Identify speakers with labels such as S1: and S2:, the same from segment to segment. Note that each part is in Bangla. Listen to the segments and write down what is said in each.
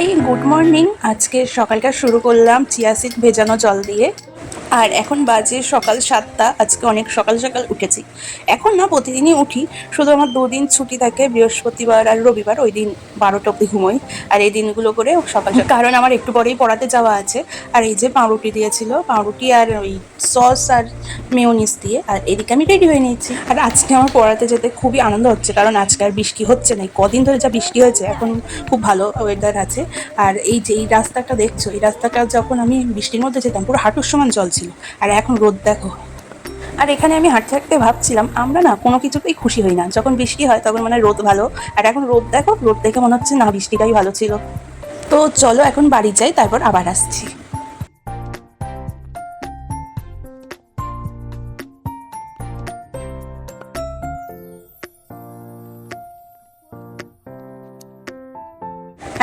S1: হাই গুড মর্নিং আজকে সকালটা শুরু করলাম চিয়া সিড ভেজানো জল দিয়ে। আর এখন বাজে সকাল সাতটা, আজকে অনেক সকাল সকাল উঠেছি। এখন না, প্রতিদিনই উঠি, শুধু আমার দুদিন ছুটি থাকে, বৃহস্পতিবার আর রবিবার, ওই দিন বারোটা অব্দি ঘুমোই, আর এই দিনগুলো করে সকাল সকাল কারণ আমার একটু পরেই পড়াতে যাওয়া আছে, আর এই যে পাউরুটি দিয়েছিল, পাউরুটি আর ওই সস আর মেয়োনিস দিয়ে, আর এদিকে আমি রেডি হয়ে নিয়েছি। আর আজকে আমার পড়াতে যেতে খুবই আনন্দ হচ্ছে, কারণ আজকে আর বৃষ্টি হচ্ছে না কদিন ধরে যা বৃষ্টি হয়েছে, এখন খুব ভালো ওয়েদার আছে। আর এই যে, এই রাস্তাটা দেখছ, এই রাস্তাটা যখন আমি বৃষ্টির মধ্যে যেতাম, পুরো হাঁটুর সমান জল ছিল আর এখন রোদ দেখো। আর এখানে আমি হাঁটতে হাঁটতে ভাবছিলাম, আমরা না কোনো কিছুতেই খুশি হই না। যখন বৃষ্টি হয় তখন মানে রোদ ভালো। আর এখন রোদ দেখো, রোদ দেখে মনে হচ্ছে না বৃষ্টিটাই ভালো ছিল। তো চলো এখন বাড়ি যাই, তারপর আবার আসছি।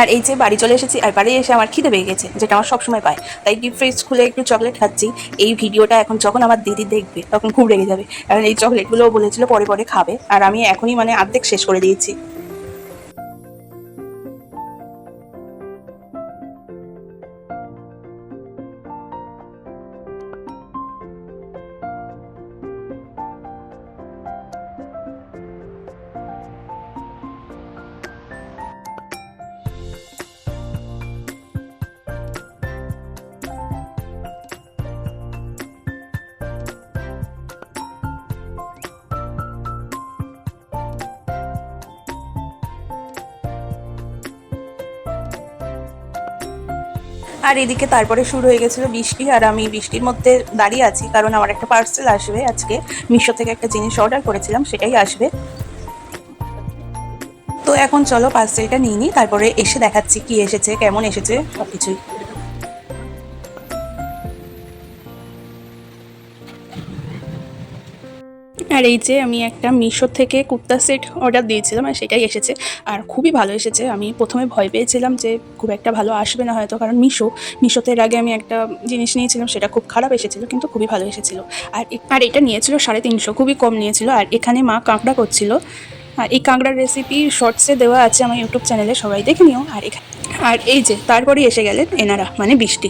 S1: আর এই যে বাড়ি চলে এসেছি, আর বাড়ি এসে আমার খিদে পেয়ে গেছে, যেটা আমার সবসময় পায়। তাই ডিপ ফ্রিজ খুলে একটু চকলেট খাচ্ছি। এই ভিডিওটা এখন যখন আমার দিদি দেখবে, তখন খুব রেগে যাবে। কারণ এই চকলেটগুলোও বলেছিল পরে পরে খাবে। আর আমি এখনই মানে অর্ধেক শেষ করে দিয়েছি। আর এদিকে তারপরে শুরু হয়ে গেছিল বৃষ্টি, আর আমি বৃষ্টির মধ্যে দাঁড়িয়ে আছি, কারণ আমার একটা পার্সেল আসবে আজকে। মিশো থেকে একটা জিনিস অর্ডার করেছিলাম, সেটাই আসবে। তো এখন চলো পার্সেলটা নিয়ে নিই, তারপরে এসে দেখাচ্ছি কি এসেছে, কেমন এসেছে সব কিছুই আর এই যে আমি একটা মিশো থেকে কুর্তা সেট অর্ডার দিয়েছিলাম আর সেটাই এসেছে। আর খুবই ভালো এসেছে। আমি প্রথমে ভয় পেয়েছিলাম যে খুব একটা ভালো আসবে না হয়তো, কারণ মিশো, মিশোতে এর আগে আমি একটা জিনিস নিয়েছিলাম, সেটা খুব খারাপ এসেছিল, কিন্তু খুবই ভালো এসেছিল। আর আর এটা নিয়েছিল সাড়ে তিনশো, খুবই কম নিয়েছিল। আর এখানে মা কাঁকড়া করছিল। আর এই কাঁকড়ার রেসিপি শর্টসে দেওয়া আছে আমার ইউটিউব চ্যানেলে সবাই দেখে নিও। আর এখানে আর এই যে তারপরেই এসে গেলেন এনারা মানে বৃষ্টি।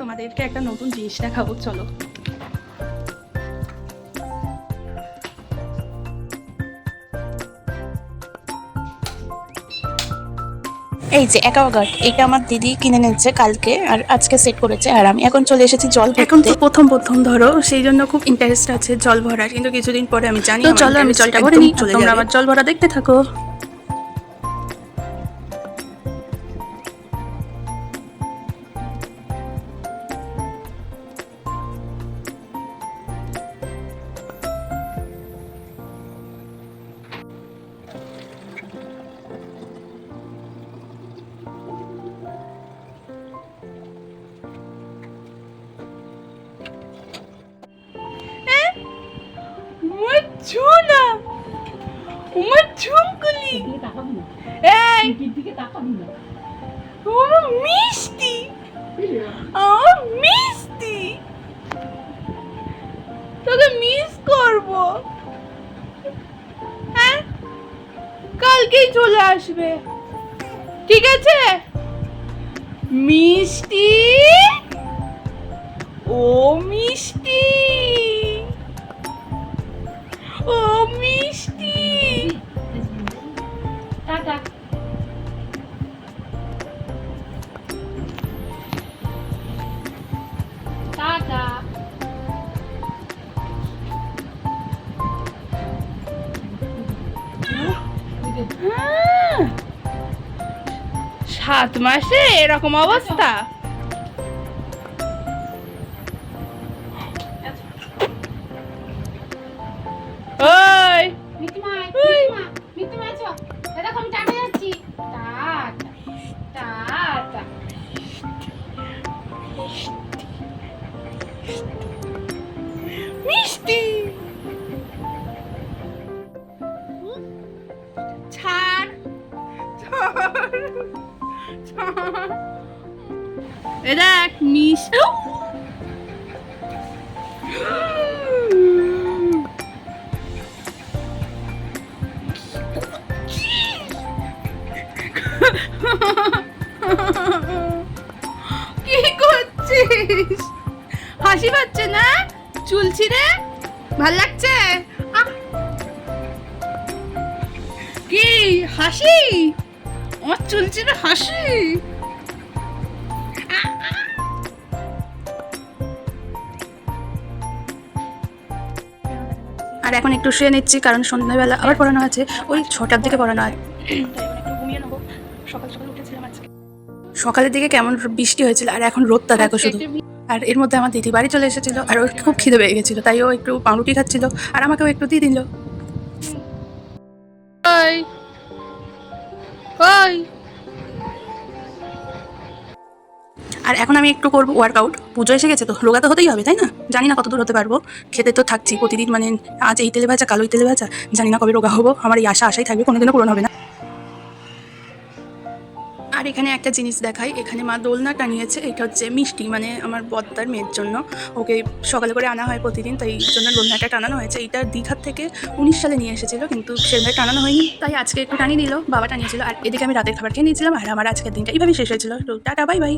S1: তোমাদেরকে একটা নতুন জিনিস দেখাবো চলো। এই যে অ্যাকোয়াগার্ড এটা আমার দিদি কিনে নিচ্ছে কালকে আর আজকে সেট করেছে আর আমি এখন চলে এসেছি জল এখন তো প্রথম প্রথম ধরো সেই জন্য খুব ইন্টারেস্ট আছে জল ভরার কিন্তু কিছুদিন পরে আমি জানি চলো আমি জলটা ভরে নিই। চলে তোমরা আমার জল ভরা দেখতে থাকো। ও, মিষ্টি! তোকে মিস করব। হ্যাঁ? কালকেই চলে আসবে। ঠিক আছে? মিষ্টি? ও মিষ্টি! ও, মিষ্টি! সাত মাসে এরকম অবস্থা ওই
S2: এ দেখ
S1: মিষ্টি কি করছিস? হাসি পাচ্ছে না? চুল ছিঁড়ে ভালো লাগছে? কি হাসি? আমার চুল ছিঁড়ে হাসি। আর এখন একটু শুয়ে নিচ্ছি কারণ সন্ধ্যাবেলা আবার পড়ানো আছে। ওই ছটার দিকে পড়ানো আছে। সকালের দিকে কেমন বৃষ্টি হয়েছিল আর এখন রোদটা দেখো শুধু। আর এর মধ্যে আমার দিদি বাড়ি চলে এসেছিল আর ওর খুব খিদে পেয়ে গেছিল তাই ও একটু পাউরুটি খাচ্ছিল আর আমাকেও একটু দিয়ে দিল। ওই আর এখন আমি একটু করব ওয়ার্কআউট পুজো এসে গেছে তো রোগা তো হতেই হবে, তাই না? জানি না কত দূর হতে পারব। খেতে তো থাকছি, প্রতিদিন মানে আজ এই তেলে ভাজা কালো তেলে ভাজা জানি না কবে রোগা হব। আমার এই আশা, আশাই থাকবে, কোনোদিনও পূরণ হবে না। আর এখানে একটা জিনিস দেখাই, এখানে মা দোলনা টানিয়েছে এটা হচ্ছে মিষ্টি মানে আমার বদ্দার মেয়ের জন্য। ওকে সকালে করে আনা হয় প্রতিদিন, তাই এই জন্য দোলনাটা টানানো হয়েছে। এটা দীঘার থেকে উনিশ সালে নিয়ে এসেছিল, কিন্তু সেভাবে টানানো হয়নি, তাই আজকে একটু টানিয়ে দিল বাবা টানিয়েছিল আর এদিকে আমি রাতের খাবার খেয়ে নিয়েছিলাম, আর আমার আজকের দিনটা এইভাবে শেষ হয়েছিল। তো টাটা, বাই বাই।